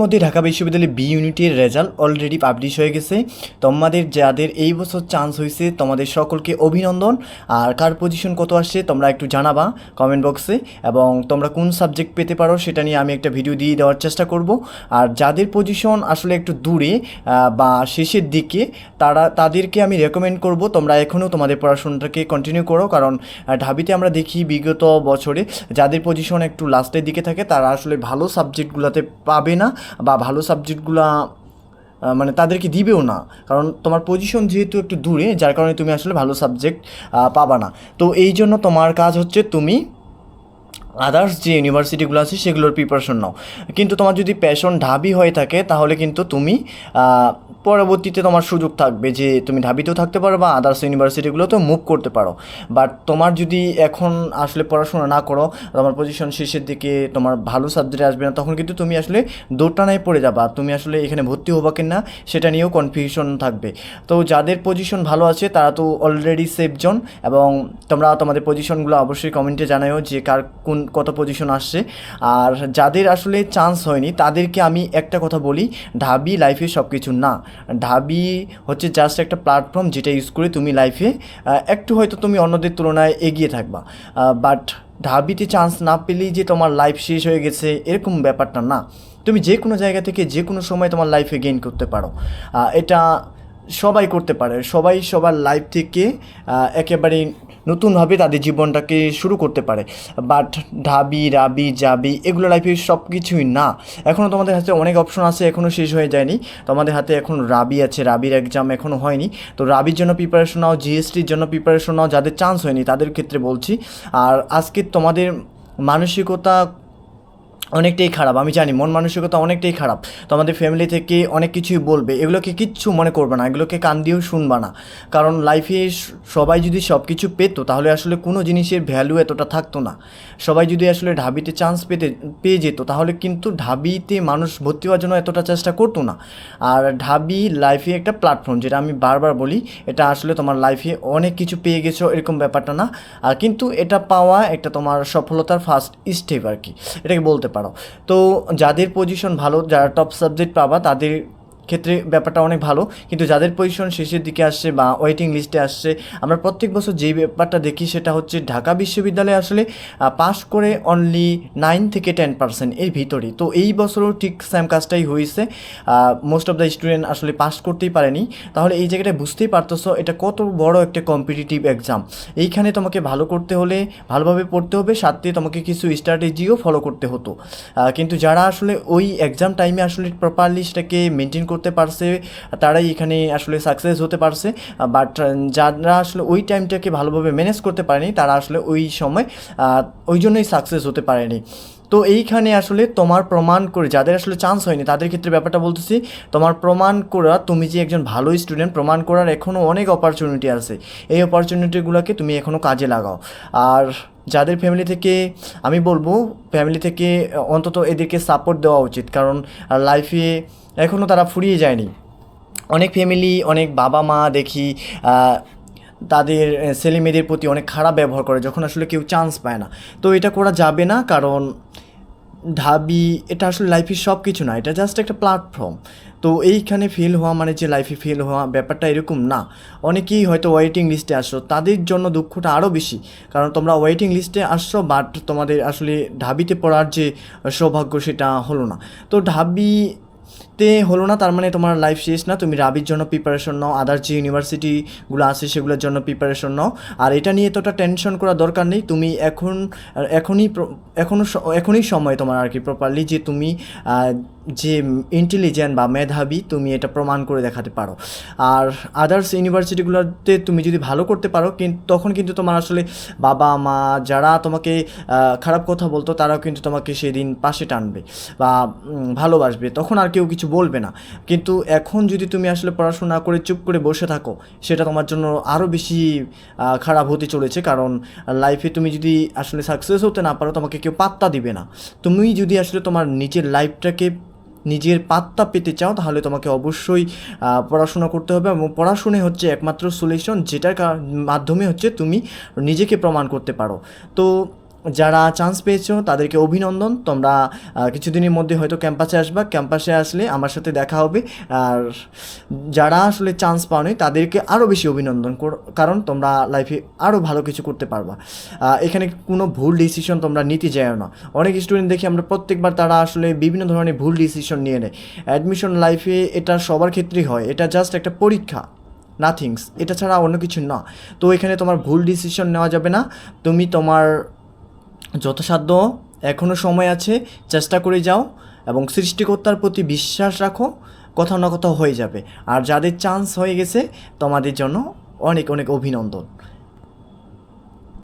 মধ্যে ঢাকা বিশ্ববিদ্যালয়ে বি ইউনিটের রেজাল্ট অলরেডি পাবলিশ হয়ে গেছে। তোমাদের যাদের এই বছর চান্স হয়েছে, তোমাদের সকলকে অভিনন্দন। আর কার পজিশন কত আসছে, তোমরা একটু জানাবা কমেন্ট বক্সে এবং তোমরা কোন সাবজেক্ট পেতে পারো, সেটা নিয়ে আমি একটা ভিডিও দিয়ে দেওয়ার চেষ্টা করব। আর যাদের পজিশন আসলে একটু দূরে বা শেষের দিকে, তারা, তাদেরকে আমি রেকমেন্ড করব। তোমরা এখনও তোমাদের পড়াশোনাটাকে কন্টিনিউ করো। কারণ ঢাবিতে আমরা দেখি বিগত বছরে যাদের পজিশন একটু লাস্টের দিকে থাকে, তারা আসলে ভালো সাবজেক্টগুলোতে পাবে না। বা ভালো সাবজেক্টগুলো মানে তাদেরকে দিবেও না। কারণ তোমার পজিশন যেহেতু একটু দূরে, যার কারণে তুমি আসলে ভালো সাবজেক্ট পাবা না। তো এই জন্য তোমার কাজ হচ্ছে তুমি আদার্স যে ইউনিভার্সিটিগুলো আছে, সেগুলোর প্রিপারেশন নাও। কিন্তু তোমার যদি প্যাশন ঢাবি হয়ে থাকে, তাহলে কিন্তু তুমি পরবর্তীতে তোমার সুযোগ থাকবে যে তুমি ঢাবিতেও থাকতে পারো বা আদার্স ইউনিভার্সিটিগুলোতেও মুভ করতে পারো। বাট তোমার যদি এখন আসলে পড়াশোনা না করো, তোমার পজিশন শেষের দিকে তোমার ভালো সাবজেক্ট আসবে না, তখন কিন্তু তুমি আসলে দোটানায় পড়ে যাবা। তুমি আসলে এখানে ভর্তি হবা কিনা, সেটা নিয়েও কনফিউশন থাকবে। তো যাদের পজিশন ভালো আছে, তারা তো অলরেডি সেফ জন এবং তোমরা তোমাদের পজিশনগুলো অবশ্যই কমেন্টে জানাও যে কার কোন কত পজিশন আসছে। আর যাদের আসলে চান্স হয়নি, তাদেরকে আমি একটা কথা বলি, ঢাবি লাইফে সব কিছু না। ঢাবি হচ্ছে জাস্ট একটা প্ল্যাটফর্ম যেটা ইউজ করে তুমি লাইফে একটু হয়তো তুমি অন্যদের তুলনায় এগিয়ে থাকবা। বাট ঢাবিতে চান্স না পেলেই যে তোমার লাইফ শেষ হয়ে গেছে, এরকম ব্যাপারটা না। তুমি যে কোনো জায়গা থেকে যে কোনো সময় তোমার লাইফে গেইন করতে পারো। এটা সবাই করতে পারে, সবাই সবার লাইফ থেকে একেবারে নতুনভাবে তাদের জীবনটাকে শুরু করতে পারে। বাট ঢাবি, রাবি, জাবি এগুলো লাইফে সব কিছুই না। এখনও তোমাদের হাতে অনেক অপশন আছে এখনও শেষ হয়ে যায়নি। তোমাদের হাতে এখন রাবি আছে, রাবির এক্সাম এখনও হয়নি। তো রাবির জন্য প্রিপারেশন নাও জিএসটির জন্য প্রিপারেশন নাও, যাদের চান্স হয়নি তাদের ক্ষেত্রে বলছি। আর আজকে তোমাদের মানসিকতা অনেকটাই খারাপ, আমি জানি, মন মানসিকতা অনেকটাই খারাপ। তোমাদের ফ্যামিলি থেকে অনেক কিছুই বলবে, এগুলোকে কিচ্ছু মনে করবে না, এগুলোকে কান দিয়েও শুনবা না। কারণ লাইফে সবাই যদি সব কিছু পেতো, তাহলে আসলে কোনো জিনিসের ভ্যালু এতটা থাকতো না। সবাই যদি আসলে ঢাবিতে চান্স পেতে, পেয়ে যেত, তাহলে কিন্তু ঢাবিতে মানুষ ভর্তি হওয়ার জন্য এতটা চেষ্টা করতো না। আর ঢাবি লাইফে একটা প্ল্যাটফর্ম যেটা আমি বারবার বলি, এটা আসলে তোমার লাইফে অনেক কিছু পেয়ে গেছো, এরকম ব্যাপারটা না। আর কিন্তু এটা পাওয়া একটা তোমার সফলতার ফার্স্ট স্টেপ আর কি, এটাকে বলতে পারো। তো যাদের পজিশন ভালো যারা টপ সাবজেক্ট পাবা তাদের ক্ষেত্রে ব্যাপারটা অনেক ভালো। কিন্তু যাদের পজিশন শেষের দিকে আসছে বা ওয়েটিং লিস্টে আসছে, আমরা প্রত্যেক বছর যেই ব্যাপারটা দেখি সেটা হচ্ছে ঢাকা বিশ্ববিদ্যালয়ে আসলে পাস করে অনলি নাইন থেকে টেন পার্সেন্ট এর ভিতরেই। তো এই বছরও ঠিক স্যাম কাজটাই হয়েছে। মোস্ট অফ দ্য স্টুডেন্ট আসলে পাস করতেই পারেনি। তাহলে এই জায়গাটায় বুঝতেই পারতেছো এটা কত বড় একটা কম্পিটিটিভ এক্সাম এইখানে তোমাকে ভালো করতে হলে, ভালোভাবে পড়তে হবে, সাথে তোমাকে কিছু স্ট্র্যাটেজিও ফলো করতে হতো। কিন্তু যারা আসলে ওই এক্সাম টাইমে আসলে প্রপারলি সেটাকে মেনটেন করতে পারছে, তারাই এখানে আসলে সাকসেস হতে পারছে। বাট যারা আসলে ওই টাইমটাকে ভালোভাবে ম্যানেজ করতে পারেনি, তারা আসলে ওই সময় ওই জন্যই সাকসেস হতে পারেনি। তো এইখানে আসলে তোমার প্রমাণ করে, যাদের আসলে চান্স হয়নি, তাদের ক্ষেত্রে ব্যাপারটা বলতেছি, তোমার প্রমাণ করা, তুমি যে একজন ভালো স্টুডেন্ট প্রমাণ করার এখনও অনেক অপরচুনিটি আছে। এই অপরচুনিটিগুলোকে তুমি এখনও কাজে লাগাও। আর যাদের ফ্যামিলি থেকে, আমি বলব ফ্যামিলি থেকে অন্তত এদেরকে সাপোর্ট দেওয়া উচিত। কারণ লাইফে এখনও তারা ফুরিয়ে যায়নি। অনেক ফ্যামিলি অনেক বাবা মা দেখি তাদের ছেলে মেয়েদের প্রতি অনেক খারাপ ব্যবহার করে, যখন আসলে কেউ চান্স পায় না। তো এটা করা যাবে না, কারণ ঢাবি, এটা আসলে লাইফের সব কিছু না, এটা জাস্ট একটা প্ল্যাটফর্ম তো এইখানে ফেল হওয়া মানে যে লাইফে ফেল হওয়া ব্যাপারটা এরকম না। অনেকেই হয়তো ওয়েটিং লিস্টে আসো তাদের জন্য দুঃখটা আরও বেশি। কারণ তোমরা ওয়েটিং লিস্টে আসছো বাট তোমাদের আসলে ঢাবিতে পড়ার যে সৌভাগ্য সেটা হলো না। তো ঢাবি তে হলো না, তার মানে তোমার লাইফ শেষ না। তুমি রাবির জন্য প্রিপারেশন নাও আদার যে ইউনিভার্সিটিগুলো আছে সেগুলোর জন্য প্রিপারেশন নাও। আর এটা নিয়ে এতটা টেনশন করার দরকার নেই। তুমি এখন, এখনই এখনও এখনই সময় তোমার আর কি প্রপারলি যে তুমি যে ইন্টেলিজেন্ট বা মেধাবী তুমি এটা প্রমাণ করে দেখাতে পারো। আর আদার্স ইউনিভার্সিটিগুলোতে তুমি যদি ভালো করতে পারো কিন্তু তখন কিন্তু তোমার আসলে বাবা, মা যারা তোমাকে খারাপ কথা বলতো, তারাও কিন্তু তোমাকে সেদিন পাশে টানবে বা ভালোবাসবে। তখন আর কেউ কিছু বলবে না। কিন্তু এখন যদি তুমি আসলে পড়াশোনা করে চুপ করে বসে থাকো, সেটা তোমার জন্য আরও বেশি খারাপ হতে চলেছে। কারণ লাইফে তুমি যদি আসলে সাকসেস হতে না পারো, তোমাকে কেউ পাত্তা দিবে না। তুমি যদি আসলে তোমার নিজের লাইফটাকে নিজের পাত্তা পেতে চাও, তাহলে তোমাকে অবশ্যই পড়াশোনা করতে হবে। এবং পড়াশোনাই হচ্ছে একমাত্র সলিউশন যেটার মাধ্যমে হচ্ছে তুমি নিজেকে প্রমাণ করতে পারো। তো যারা চান্স পেয়েছ, তাদেরকে অভিনন্দন। তোমরা কিছুদিনের মধ্যে হয়তো ক্যাম্পাসে আসবা। ক্যাম্পাসে আসলে আমার সাথে দেখা হবে। আর যারা আসলে চান্স পাওনি, তাদেরকে আরও বেশি অভিনন্দন কর- কারণ তোমরা লাইফে আরও ভালো কিছু করতে পারবা। এখানে কোনো ভুল ডিসিশন তোমরা নিতে যাও না। অনেক স্টুডেন্ট দেখি আমরা প্রত্যেকবার তারা আসলে বিভিন্ন ধরনের ভুল ডিসিশন নিয়ে নেয়। অ্যাডমিশন লাইফে এটা সবার ক্ষেত্রেই হয়। এটা জাস্ট একটা পরীক্ষা। নাথিংস এটা ছাড়া অন্য কিছু না। তো এখানে তোমার ভুল ডিসিশন নেওয়া যাবে না। তুমি তোমার যথাসাধ্য এখনও সময় আছে, চেষ্টা করে যাও এবং সৃষ্টিকর্তার প্রতি বিশ্বাস রাখো কোথাও না কোথাও হয়ে যাবে। আর যাদের চান্স হয়ে গেছে, তোমাদের জন্য অনেক অনেক অভিনন্দন।